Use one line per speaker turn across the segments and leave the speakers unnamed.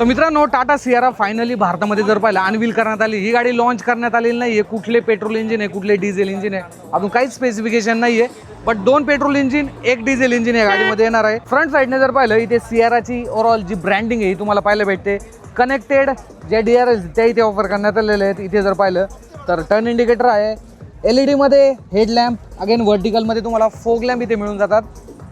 तर मित्रांनो Tata Sierra finally भारतामध्ये जर पाहिलं अनवील करण्यात आली. ही गाडी लॉन्च करण्यात आलेली नाही आहे कुठले पेट्रोल इंजिन आहे कुठले डिझेल इंजिन आहे अजून काहीच स्पेसिफिकेशन नाही आहे बट दोन पेट्रोल इंजिन एक डिझेल इंजिन या गाडीमध्ये येणार आहे. फ्रंट साईडने जर पाहिलं इथे सियाराची ओव्हरऑल जी ब्रँडिंग आहे ही तुम्हाला पाहायला भेटते. कनेक्टेड ज्या डी आर एल त्या इथे ऑफर करण्यात आलेले आहेत. इथे जर पाहिलं तर टर्न इंडिकेटर आहे. एल ई डीमध्ये हेडलॅम्प अगेन व्हर्टिकलमध्ये तुम्हाला फोग लॅम्प इथे मिळून जातात.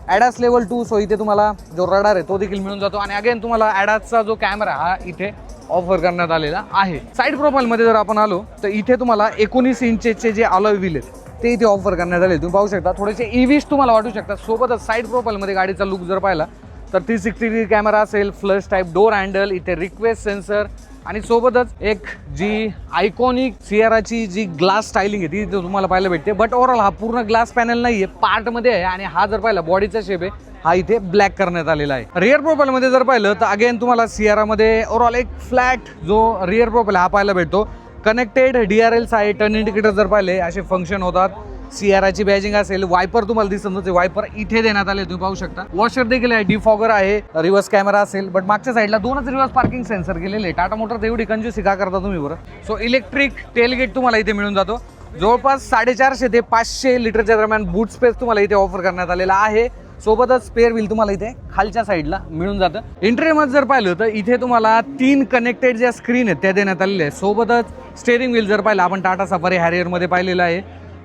ॲडास लेवल टू सो इथे तुम्हाला जो रडार आहे तो देखील मिळून जातो. आणि अगेन तुम्हाला ॲडासचा जो कॅमेरा हा इथे ऑफर करण्यात आलेला आहे. साईड प्रोफाईलमध्ये जर आपण आलो तर इथे तुम्हाला एकोणीस इंचेसचे जे अलॉय व्हील आहेत ते इथे ऑफर करण्यात आले. तुम्ही पाहू शकता थोडेसे ईव्हीस तुम्हाला वाटू शकतात. सोबतच साईड प्रोफाईलमध्ये गाडीचा लुक जर पाहिला तर थ्री सिक्स्टी डिग्री कॅमेरा असेल फ्लश टाईप डोर हँडल इथे रिक्वेस्ट सेन्सर आणि सोबतच एक जी आयकॉनिक सियाराची जी ग्लास स्टायलिंग आहे ती तुम्हाला पाहायला भेटते. बट ओव्हरऑल हा पूर्ण ग्लास पॅनल नाही आहे पार्टमध्ये आहे. आणि हा जर पाहिला बॉडीचा शेप आहे हा इथे ब्लॅक करण्यात आलेला आहे. रिअर प्रोफाईलमध्ये जर पाहिलं तर अगेन तुम्हाला सियारामध्ये ओव्हरऑल एक फ्लॅट जो रिअर प्रोफाईल हा पाहायला भेटतो. कनेक्टेड डी आर एल्स आहे टर्न इंडिकेटर जर पाहिले असे फंक्शन होतात. सियाराची बॅजिंग असेल वायपर तुम्हाला दिसत नव्हते वायपर इथे देण्यात आले तुम्ही पाहू शकता. वॉशर देखील आहे डिफॉगर आहे रिव्हर्स कॅमेरा असेल बट मागच्या साईडला दोनच रिव्हर्स पार्किंग सेन्सर गेलेले आहे टाटा मोटर एवढी कंजूसी का करता तुम्ही बरं? सो इलेक्ट्रिक टेलगेट तुम्हाला इथे मिळून जातो. जवळपास साडेचारशे ते पाचशे लिटरच्या दरम्यान बूट स्पेस तुम्हाला इथे ऑफर करण्यात आलेला आहे. सोबतच स्पेअर व्हील तुम्हाला इथे खालच्या साईडला मिळून जातं. इंटरव्ह्यूमध्ये जर पाहिलं तर इथे तुम्हाला तीन कनेक्टेड ज्या स्क्रीन आहेत त्या देण्यात आलेल्या आहेत. सोबतच स्टेअरिंग व्हील जर पाहिलं आपण टाटा सफारी हॅरियरमध्ये पाहिलेलं आहे.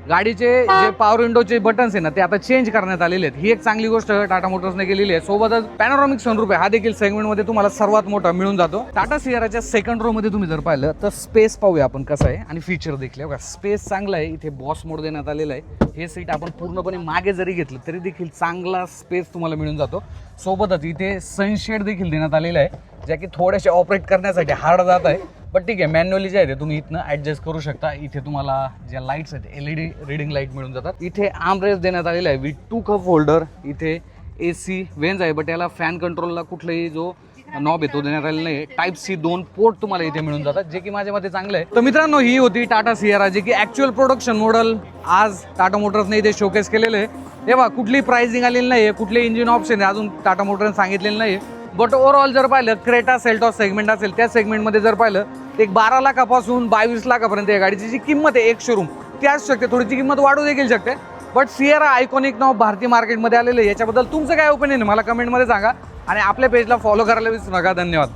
गाडीचे जे पॉवर विंडोचे बटन्स आहे ना ते आता चेंज करण्यात आलेले आहेत. ही एक चांगली गोष्ट टाटा मोटर्सने केलेली आहे. सोबतच पॅनोरॉमिक सनरूप आहे. हा देखील सेगमेंटमध्ये तुम्हाला सर्वात मोठा मिळून जातो. टाटा सियाराच्या सेकंड रो मध्ये तुम्ही जर पाहिलं तर स्पेस पाहूया आपण कसं आहे आणि फीचर देखील आहे. बघा स्पेस चांगला आहे. इथे बॉस मोड देण्यात आलेला आहे. हे सीट आपण पूर्णपणे मागे जरी घेतलं तरी देखील चांगला स्पेस तुम्हाला मिळून जातो. सोबतच इथे सनशेड देखील देण्यात आलेला आहे ज्या की थोड्याशा ऑपरेट करण्यासाठी हार्ड जात आहे. पण ठीक आहे मॅन्युअली जे आहे ते तुम्ही इथनं ॲडजस्ट करू शकता. इथे तुम्हाला ज्या लाईट्स आहेत L E D reading light मिळून जातात. इथे आमरेस देण्यात आलेला आहे विथ टू कप होल्डर इथे ए सी वेन्स आहे बट याला फॅन कंट्रोलला कुठलाही जो नॉब येतो देण्यात आलेला नाही टाईप सी दोन पोर्ट तुम्हाला इथे मिळून जातात जे की माझ्या मते चांगलं आहे. तर मित्रांनो ही होती टाटा सियारा जे की ॲक्च्युअल प्रोडक्शन मॉडल आज टाटा मोटर्सने इथे शोकेस केलेलं आहे. तेव्हा कुठली प्राइसिंग आलेली नाही आहे कुठले इंजिन ऑप्शन आहे अजून टाटा मोटर्सने सांगितलेलं नाही आहे बट ओव्हरऑल जर पाहिलं क्रेटा सेल्टॉस सेगमेंट असेल त्या सेगमेंटमध्ये जर पाहिलं एक बारा लाखापासून बावीस लाखापर्यंत या गाडीची जी किंमत आहे एक शोरूम ती असू शकते थोडीची किंमत वाढू देखील शकते. बट सिएरा आयकॉनिक नाव भारतीय मार्केटमध्ये आलेलं आहे. याच्याबद्दल तुमचं काय ओपिनियन आहे? मला कमेंटमध्ये सांगा. आणि आपल्या पेजला फॉलो करायला विसरू नका. धन्यवाद.